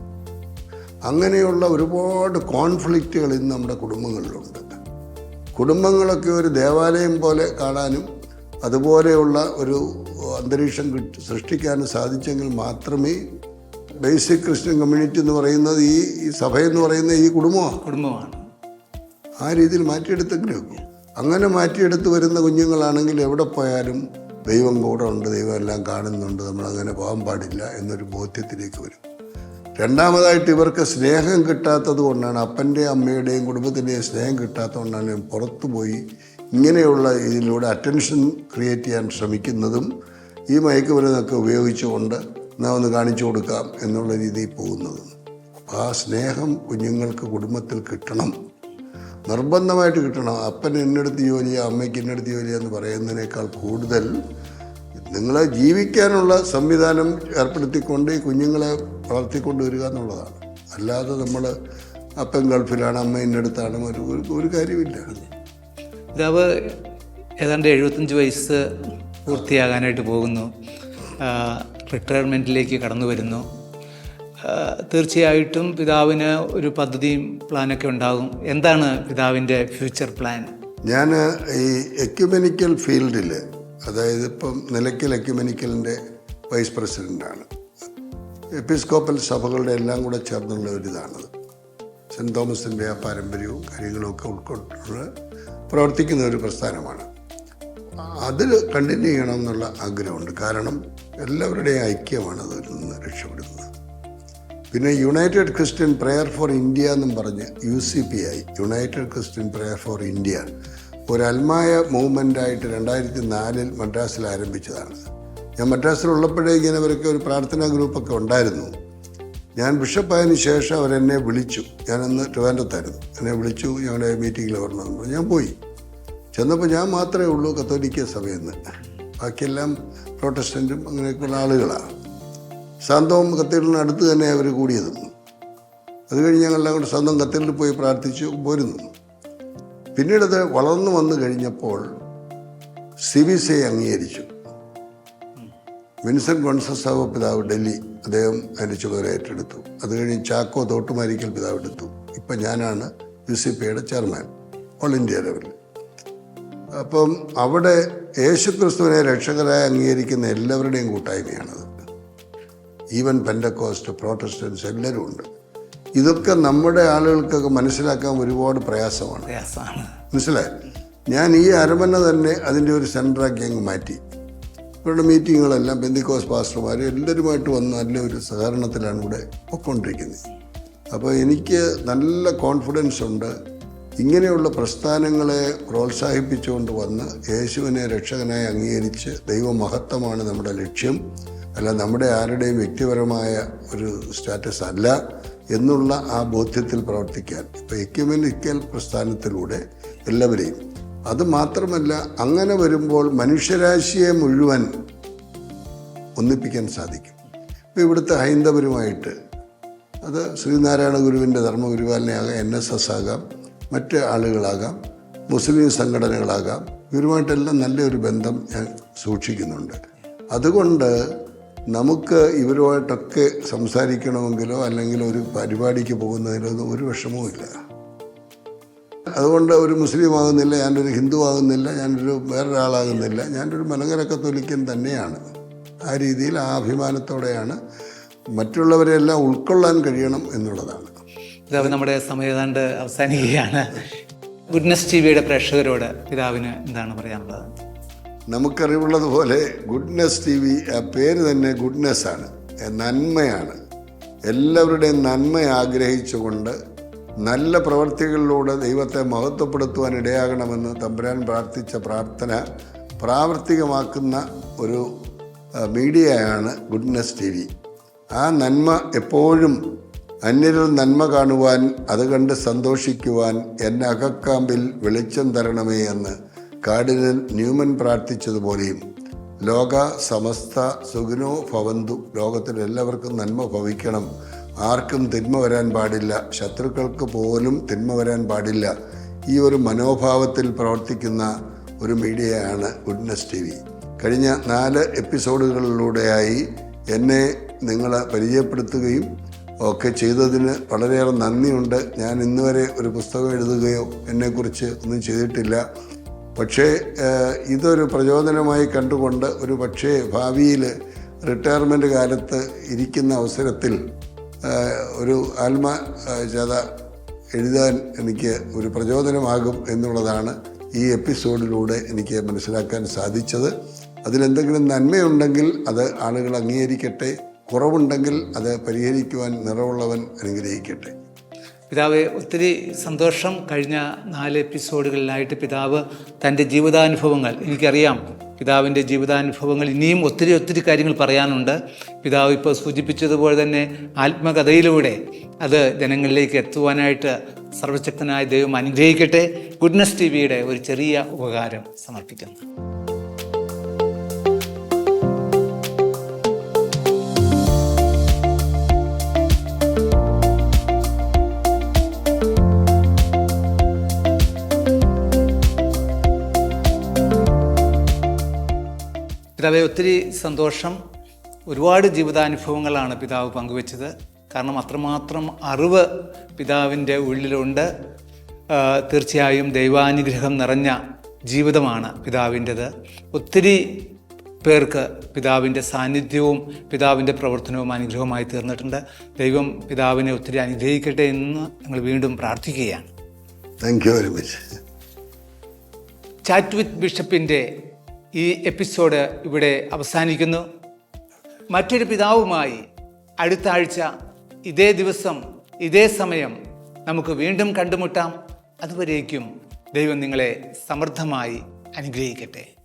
അങ്ങനെയുള്ള ഒരുപാട് കോൺഫ്ലിക്റ്റുകൾ ഇന്ന് നമ്മുടെ കുടുംബങ്ങളിലുണ്ട്. കുടുംബങ്ങളൊക്കെ ഒരു ദേവാലയം പോലെ കാണാനും അതുപോലെയുള്ള ഒരു അന്തരീക്ഷം സൃഷ്ടിക്കാനും സാധിച്ചെങ്കിൽ മാത്രമേ ബേസിക് ക്രിസ്ത്യൻ കമ്മ്യൂണിറ്റി എന്ന് പറയുന്നത് ഈ ഈ സഭയെന്ന് പറയുന്ന ഈ കുടുംബമാണ്. കുടുംബമാണ്. ആ രീതിയിൽ മാറ്റിയെടുത്തെങ്കിലും. അങ്ങനെ മാറ്റിയെടുത്ത് വരുന്ന കുഞ്ഞുങ്ങളാണെങ്കിൽ എവിടെ പോയാലും ദൈവം കൂടെ ഉണ്ട് ദൈവം എല്ലാം കാണുന്നുണ്ട് നമ്മൾ അങ്ങനെ പോകാൻ പാടില്ല എന്നൊരു ബോധ്യത്തിലേക്ക് വരും. രണ്ടാമതായിട്ട് ഇവർക്ക് സ്നേഹം കിട്ടാത്തത് കൊണ്ടാണ് അപ്പന്റെയും അമ്മയുടെയും കുടുംബത്തിന്റെയും സ്നേഹം കിട്ടാത്തത് കൊണ്ടാണ് പുറത്തു പോയി ഇങ്ങനെയുള്ള ഇതിലൂടെ അറ്റൻഷൻ ക്രിയേറ്റ് ചെയ്യാൻ ശ്രമിക്കുന്നതും ഈ മയക്കുമരുന്നൊക്കെ ഉപയോഗിച്ചുകൊണ്ട് നാം ഒന്ന് കാണിച്ചു കൊടുക്കാം എന്നുള്ള രീതിയിൽ പോകുന്നതും. അപ്പോൾ ആ സ്നേഹം കുഞ്ഞുങ്ങൾക്ക് കുടുംബത്തിൽ കിട്ടണം. നിർബന്ധമായിട്ട് കിട്ടണം. അപ്പൻ എന്നടുത്ത് ജോലിയാണ് അമ്മയ്ക്ക് എന്നടുത്ത് ജോലിയാന്ന് പറയുന്നതിനേക്കാൾ കൂടുതൽ നിങ്ങളെ ജീവിക്കാനുള്ള സംവിധാനം ഏർപ്പെടുത്തിക്കൊണ്ട് ഈ കുഞ്ഞുങ്ങളെ വളർത്തിക്കൊണ്ട് വരിക എന്നുള്ളതാണ്. അല്ലാതെ നമ്മൾ അപ്പൻ ഗൾഫിലാണ് അമ്മ ഇന്നടുത്താണ് ഒരു ഒരു- ഒരു കാര്യമില്ല. പിതാവ് ഏതാണ്ട് എഴുപത്തഞ്ച് വയസ്സ് പൂർത്തിയാകാനായിട്ട് പോകുന്നു. റിട്ടയർമെന്റിലേക്ക് കടന്നു വരുന്നു. തീർച്ചയായിട്ടും പിതാവിന് ഒരു പദ്ധതിയും പ്ലാനൊക്കെ ഉണ്ടാകും. എന്താണ് പിതാവിന്റെ ഫ്യൂച്ചർ പ്ലാൻ? ഞാൻ ഈ എക്യുമെനിക്കൽ ഫീൽഡിൽ അതായത് ഇപ്പം നിലയ്ക്കൽ എക്യുമെനിക്കലിന്റെ വൈസ് പ്രസിഡന്റാണ് എപ്പിസ്കോപ്പൽ സഭകളുടെ എല്ലാം കൂടെ ചേർന്നുള്ള ഒരു ഇതാണത് സെന്റ് തോമസിന്റെ ആ പാരമ്പര്യവും കാര്യങ്ങളും ഉൾക്കൊണ്ടുള്ള ഉൾക്കൊണ്ട് പ്രവർത്തിക്കുന്ന ഒരു പ്രസ്ഥാനമാണ്. അതിൽ കണ്ടിന്യൂ ചെയ്യണം എന്നുള്ള ആഗ്രഹമുണ്ട്. കാരണം എല്ലാവരുടെയും ഐക്യമാണ് അതിൽ നിന്ന് രക്ഷപ്പെടുന്നത്. പിന്നെ united Christian prayer for India എന്നും പറഞ്ഞ് U C P I united Christian prayer for India ഒരു അൽമായ മൂവ്മെന്റായിട്ട് രണ്ടായിരത്തി നാലിൽ മദ്രാസിൽ ആരംഭിച്ചതാണ്. ഞാൻ മദ്രാസിലുള്ളപ്പോഴേ ഇങ്ങനെ അവരൊക്കെ ഒരു പ്രാർത്ഥനാ ഗ്രൂപ്പൊക്കെ ഉണ്ടായിരുന്നു. ഞാൻ ബിഷപ്പായതിന് ശേഷം അവരെന്നെ വിളിച്ചു. ഞാനന്ന് ട്രിവാൻഡത്തായിരുന്നു. എന്നെ വിളിച്ചു ഞങ്ങളുടെ മീറ്റിങ്ങിൽ വരണമെന്ന് പറഞ്ഞു ഞാൻ പോയി. ചെന്നപ്പോൾ ഞാൻ മാത്രമേ ഉള്ളൂ കത്തോലിക്ക സഭയിൽ നിന്ന് ബാക്കിയെല്ലാം പ്രൊട്ടസ്റ്റന്റും അങ്ങനെയൊക്കെയുള്ള ആളുകളാണ് സാന്തവും കത്തീഡ്രലിന് അടുത്ത് തന്നെ അവർ കൂടിയതും. അത് കഴിഞ്ഞ് ഞങ്ങളെല്ലാം കൂടെ സ്വന്തം കത്തീഡ്രലിൽ പോയി പ്രാർത്ഥിച്ചു പോരുന്നു. പിന്നീട് അത് വളർന്നു വന്നു കഴിഞ്ഞപ്പോൾ സി ബി സി അംഗീകരിച്ചു. വിൻസെന്റ് ഗോൺസസാവോ പിതാവ് ഡൽഹി അദ്ദേഹം അതിന്റെ ചുമതല ഏറ്റെടുത്തു. അത് കഴിഞ്ഞ് ചാക്കോ തോട്ടുമാരിക്കൽ പിതാവ് എടുത്തു. ഇപ്പം ഞാനാണ് യു സി പി യുടെ ചെയർമാൻ ഓൾ ഇന്ത്യ ലെവലിൽ. അപ്പം അവിടെ യേശുക്രിസ്തുവിനെ രക്ഷകരായി അംഗീകരിക്കുന്ന എല്ലാവരുടെയും കൂട്ടായ്മയാണത്. ഈവൻ പെൻഡക്കോസ്റ്റ് പ്രോട്ടസ്റ്റൻസ് എല്ലാവരും ഉണ്ട്. ഇതൊക്കെ നമ്മുടെ ആളുകൾക്കൊക്കെ മനസ്സിലാക്കാൻ ഒരുപാട് പ്രയാസമാണ്. പ്രയാസമാണ്. മനസ്സിലായി? ഞാൻ ഈ അരമന തന്നെ അതിന്റെ ഒരു സെന്ററാക്കി അങ്ങ് മാറ്റി. ഇവരുടെ മീറ്റിങ്ങുകളെല്ലാം ബെന്തിക്കോസ് പാസ്റ്റർമാർ എല്ലാവരുമായിട്ട് വന്ന് നല്ല ഒരു സഹകരണത്തിലാണ് ഇവിടെ പൊയ്ക്കൊണ്ടിരിക്കുന്നത്. അപ്പോൾ എനിക്ക് നല്ല കോൺഫിഡൻസ് ഉണ്ട്. ഇങ്ങനെയുള്ള പ്രസ്ഥാനങ്ങളെ പ്രോത്സാഹിപ്പിച്ചുകൊണ്ട് വന്ന് യേശുവിനെ രക്ഷകനായി അംഗീകരിച്ച് ദൈവമഹത്വമാണ് നമ്മുടെ ലക്ഷ്യം. അല്ല നമ്മുടെ ആരുടെയും വ്യക്തിപരമായ ഒരു സ്റ്റാറ്റസ് അല്ല എന്നുള്ള ആ ബോധ്യത്തിൽ പ്രവർത്തിക്കാൻ. ഇപ്പോൾ എക്യുമെനിക്കൽ പ്രസ്ഥാനത്തിലൂടെ എല്ലാവരെയും അത് മാത്രമല്ല അങ്ങനെ വരുമ്പോൾ മനുഷ്യരാശിയെ മുഴുവൻ ഒന്നിപ്പിക്കാൻ സാധിക്കും. ഇപ്പോൾ ഇവിടുത്തെ ഹൈന്ദവരുമായിട്ട് അത് ശ്രീനാരായണ ഗുരുവിന്റെ ധർമ്മഗുരുവാലനെയാകാം എൻ എസ് എസ് ആകാം മറ്റ് ആളുകളാകാം മുസ്ലിം സംഘടനകളാകാം. ഇവരുമായിട്ടെല്ലാം നല്ലൊരു ബന്ധം ഞാൻ സൂക്ഷിക്കുന്നുണ്ട്. അതുകൊണ്ട് നമുക്ക് ഇവരുമായിട്ടൊക്കെ സംസാരിക്കണമെങ്കിലോ അല്ലെങ്കിൽ ഒരു പരിപാടിക്ക് പോകുന്നതിലോ ഒരു വിഷമവും ഇല്ല അതുകൊണ്ട് ഒരു മുസ്ലിം ആകുന്നില്ല ഞാനൊരു ഹിന്ദു ആകുന്നില്ല ഞാനൊരു വേറൊരാളാകുന്നില്ല. ഞാനൊരു മലങ്കര കത്തോലിക്കൻ തന്നെയാണ്. ആ രീതിയിൽ ആ അഭിമാനത്തോടെയാണ് മറ്റുള്ളവരെല്ലാം ഉൾക്കൊള്ളാൻ കഴിയണം എന്നുള്ളതാണ്. പിതാവ് നമ്മുടെ സമയതാണ്ട് അവസാനിക്കുകയാണ്. ഗുഡ്നസ് ടി വിയുടെ പ്രേക്ഷകരോട് പിതാവിന് എന്താണ് പറയാനുള്ളത്? നമുക്കറിവുള്ളതുപോലെ ഗുഡ്നസ് ടി വി ആ പേര് തന്നെ ഗുഡ്നെസ് ആണ് നന്മയാണ്. എല്ലാവരുടെയും നന്മ ആഗ്രഹിച്ചുകൊണ്ട് നല്ല പ്രവൃത്തികളിലൂടെ ദൈവത്തെ മഹത്വപ്പെടുത്തുവാൻ ഇടയാകണമെന്ന് തമ്പുരാൻ പ്രാർത്ഥിച്ച പ്രാർത്ഥന പ്രാവർത്തികമാക്കുന്ന ഒരു മീഡിയയാണ് ഗുഡ്നെസ് ടി വി. ആ നന്മ എപ്പോഴും അന്യരിൽ നന്മ കാണുവാൻ അത് കണ്ട് സന്തോഷിക്കുവാൻ എന്നെ അകക്കാമ്പിൽ വെളിച്ചം തരണമേ എന്ന് കാർഡിനൽ ന്യൂമൻ പ്രാർത്ഥിച്ചതുപോലെയും ലോക സമസ്ത സുഖനോ ഭവന്തു. ലോകത്തിൽ എല്ലാവർക്കും നന്മ ഭവിക്കണം. ആർക്കും തിന്മ വരാൻ പാടില്ല. ശത്രുക്കൾക്ക് പോലും തിന്മ വരാൻ പാടില്ല. ഈ ഒരു മനോഭാവത്തിൽ പ്രവർത്തിക്കുന്ന ഒരു മീഡിയയാണ് ഗുഡ്നസ് ടി വി. കഴിഞ്ഞ നാല് എപ്പിസോഡുകളിലൂടെയായി എന്നെ നിങ്ങൾ പരിചയപ്പെടുത്തുകയും ഒക്കെ ചെയ്തതിന് വളരെയേറെ നന്ദിയുണ്ട്. ഞാൻ ഇന്ന് വരെ ഒരു പുസ്തകം എഴുതുകയോ എന്നെക്കുറിച്ച് ഒന്നും ചെയ്തിട്ടില്ല. പക്ഷേ ഇതൊരു പ്രചോദനമായി കണ്ടുകൊണ്ട് ഒരു പക്ഷേ ഭാവിയിൽ റിട്ടയർമെന്റ് കാലത്ത് ഇരിക്കുന്ന അവസരത്തിൽ ഒരു ആത്മ ചത എഴുതാൻ എനിക്ക് ഒരു പ്രചോദനമാകും എന്നുള്ളതാണ് ഈ എപ്പിസോഡിലൂടെ എനിക്ക് മനസ്സിലാക്കാൻ സാധിച്ചത്. അതിലെന്തെങ്കിലും നന്മയുണ്ടെങ്കിൽ അത് ആളുകൾ അംഗീകരിക്കട്ടെ. കുറവുണ്ടെങ്കിൽ അത് പരിഹരിക്കുവാൻ നിറവുള്ളവൻ അനുഗ്രഹിക്കട്ടെ. പിതാവ് ഒത്തിരി സന്തോഷം കഴിഞ്ഞ നാല് എപ്പിസോഡുകളിലായിട്ട് പിതാവ് തന്റെ ജീവിതാനുഭവങ്ങൾ എനിക്കറിയാം. പിതാവിന്റെ ജീവിതാനുഭവങ്ങൾ ഇനിയും ഒത്തിരി ഒത്തിരി കാര്യങ്ങൾ പറയാനുണ്ട്. പിതാവ് ഇപ്പോൾ സൂചിപ്പിച്ചതുപോലെ തന്നെ ആത്മകഥയിലൂടെ അത് ജനങ്ങളിലേക്ക് എത്തുവാനായിട്ട് സർവശക്തനായ ദൈവം അനുഗ്രഹിക്കട്ടെ. ഗുഡ്നസ് ടി വിയുടെ ഒരു ചെറിയ ഉപകാരം സമർപ്പിക്കുന്നു. പിതാവെ ഒത്തിരി സന്തോഷം. ഒരുപാട് ജീവിതാനുഭവങ്ങളാണ് പിതാവ് പങ്കുവച്ചത്. കാരണം അത്രമാത്രം അറിവ് പിതാവിന്റെ ഉള്ളിലുണ്ട്. തീർച്ചയായും ദൈവാനുഗ്രഹം നിറഞ്ഞ ജീവിതമാണ് പിതാവിന്റെത്. ഒത്തിരി പേർക്ക് പിതാവിന്റെ സാന്നിധ്യവും പിതാവിന്റെ പ്രവർത്തനവും അനുഗ്രഹമായി തീർന്നിട്ടുണ്ട്. ദൈവം പിതാവിനെ ഒത്തിരി അനുഗ്രഹിക്കട്ടെ എന്ന് ഞങ്ങൾ വീണ്ടും പ്രാർത്ഥിക്കുകയാണ്. Thank you very much chat with ബിഷപ്പിന്റെ ഈ എപ്പിസോഡ് ഇവിടെ അവസാനിക്കുന്നു. മറ്റൊരു പിതാവുമായി അടുത്ത ആഴ്ച ഇതേ ദിവസം ഇതേ സമയം നമുക്ക് വീണ്ടും കണ്ടുമുട്ടാം. അതുവരേക്കും ദൈവം നിങ്ങളെ സമൃദ്ധമായി അനുഗ്രഹിക്കട്ടെ.